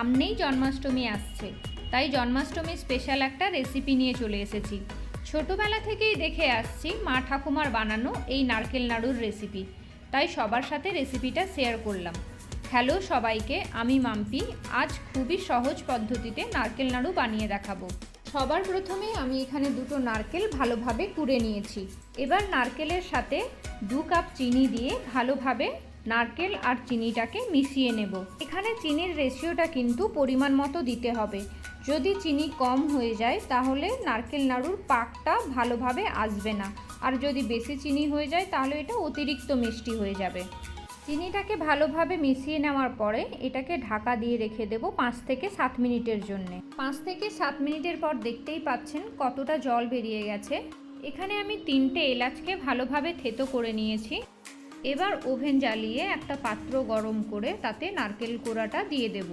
সামনেই জন্মাষ্টমী আসছে। তাই জন্মাষ্টমী স্পেশাল একটা রেসিপি নিয়ে চলে এসেছি। ছোটোবেলা থেকেই দেখে আসছি মা ঠাকুমার বানানো এই নারকেল নাড়ুর রেসিপি তাই সবার সাথে রেসিপিটা শেয়ার করলাম। হ্যালো সবাইকে, আমি মাম্পি। আজ খুবই সহজ পদ্ধতিতে নারকেল নাড়ু বানিয়ে দেখাবো। সবার প্রথমে আমি এখানে দুটো নারকেল ভালোভাবে কুড়ে নিয়েছি। এবার নারকেলের সাথে দু কাপ চিনি দিয়ে ভালোভাবে নারকেল আর চিনিটাকে মিশিয়ে নেব। এখানে চিনির রেশিওটা কিন্তু পরিমাণ মতো দিতে হবে। যদি চিনি কম হয়ে যায়, তাহলে নারকেল নাড়ুর পাকটা ভালোভাবে আসবে না। আর যদি বেশি চিনি হয়ে যায়, তাহলে এটা অতিরিক্ত মিষ্টি হয়ে যাবে। চিনিটাকে ভালোভাবে মিশিয়ে নেওয়ার পরে এটাকে ঢাকা দিয়ে রেখে দেবো পাঁচ থেকে সাত মিনিটের জন্যে। পাঁচ থেকে সাত মিনিটের পর দেখতেই পাচ্ছেন কতটা জল বেরিয়ে গেছে। এখানে আমি তিনটে এলাচকে ভালোভাবে থেতো করে নিয়েছি। এবার ওভেন জ্বালিয়ে একটা পাত্র গরম করে তাতে নারকেল কোড়াটা দিয়ে দেব।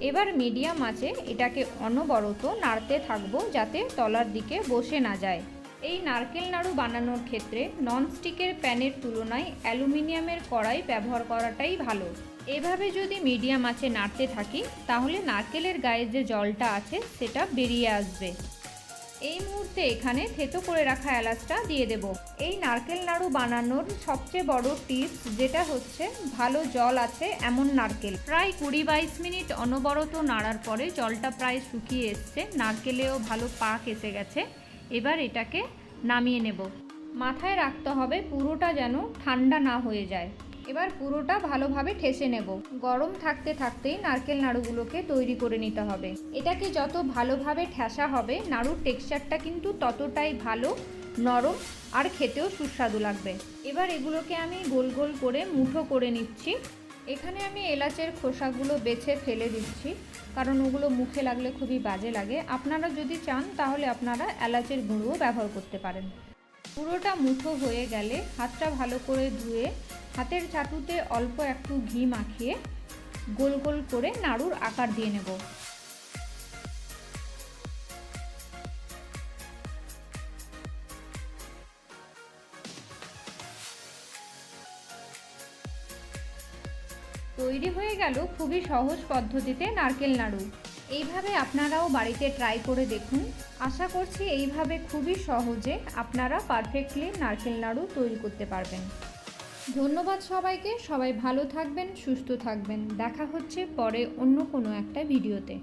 এবার মিডিয়াম আঁচে এটাকে অনবরত নাড়তে থাকব যাতে তলার দিকে বসে না যায়। এই নারকেল নাড়ু বানানোর ক্ষেত্রে ননস্টিকের প্যানের তুলনায় অ্যালুমিনিয়ামের কড়াই ব্যবহার করাটাই ভালো। এভাবে যদি মিডিয়াম আঁচে নাড়তে থাকি, তাহলে নারকেলের গায়ে যে জলটা আছে, সেটা বেরিয়ে আসবে। এই মুহূর্তে এখানে থেতো করে রাখা এলাচটা দিয়ে দেব। এই নারকেল নাড়ু বানানোর সবচেয়ে বড় টিপস যেটা হচ্ছে, ভালো জল আছে এমন নারকেল। প্রায় কুড়ি বাইশ মিনিট অনবরত নাড়ার পরে জলটা প্রায় শুকিয়ে এসছে, নারকেলেও ভালো পাক এসে গেছে। এবার এটাকে নামিয়ে নেব। মাথায় রাখতে হবে পুরোটা যেন ঠান্ডা না হয়ে যায়। এবার পুরোটা ভালোভাবে ঠেসে নেব। গরম থাকতে থাকতেই নারকেল নাড়ুগুলোকে তৈরি করে নিতে হবে। এটাকে যত ভালোভাবে ঠেসা হবে, নাড়ুর টেক্সচারটা কিন্তু ততটাই ভালো, নরম আর খেতেও সুস্বাদু লাগবে। এবার এগুলোকে আমি গোল গোল করে মুঠো করে নিচ্ছি। এখানে আমি এলাচের খোসাগুলো বেছে ফেলে দিচ্ছি, কারণ ওগুলো মুখে লাগলে খুবই বাজে লাগে। আপনারা যদি চান, তাহলে আপনারা এলাচের গুঁড়োও ব্যবহার করতে পারেন। পুরোটা মুঠো হয়ে গেলে হাতটা ভালো করে ধুয়ে হাতের চাটুতে অল্প একটু ঘি মাখিয়ে গোল গোল করে নাড়ুর আকার দিয়ে নেব। তৈরি হয়ে গেল খুবই সহজ পদ্ধতিতে নারকেল নাড়ু। এইভাবে আপনারাও বাড়িতে ট্রাই করে দেখুন। আশা করছি এইভাবে খুবই সহজে আপনারা পারফেক্টলি নারকেল নাড়ু তৈরি করতে পারবেন। ধন্যবাদ সবাইকে। সবাই ভালো থাকবেন সুস্থ থাকবেন। দেখা হচ্ছে পরে অন্য কোনো একটা ভিডিওতে।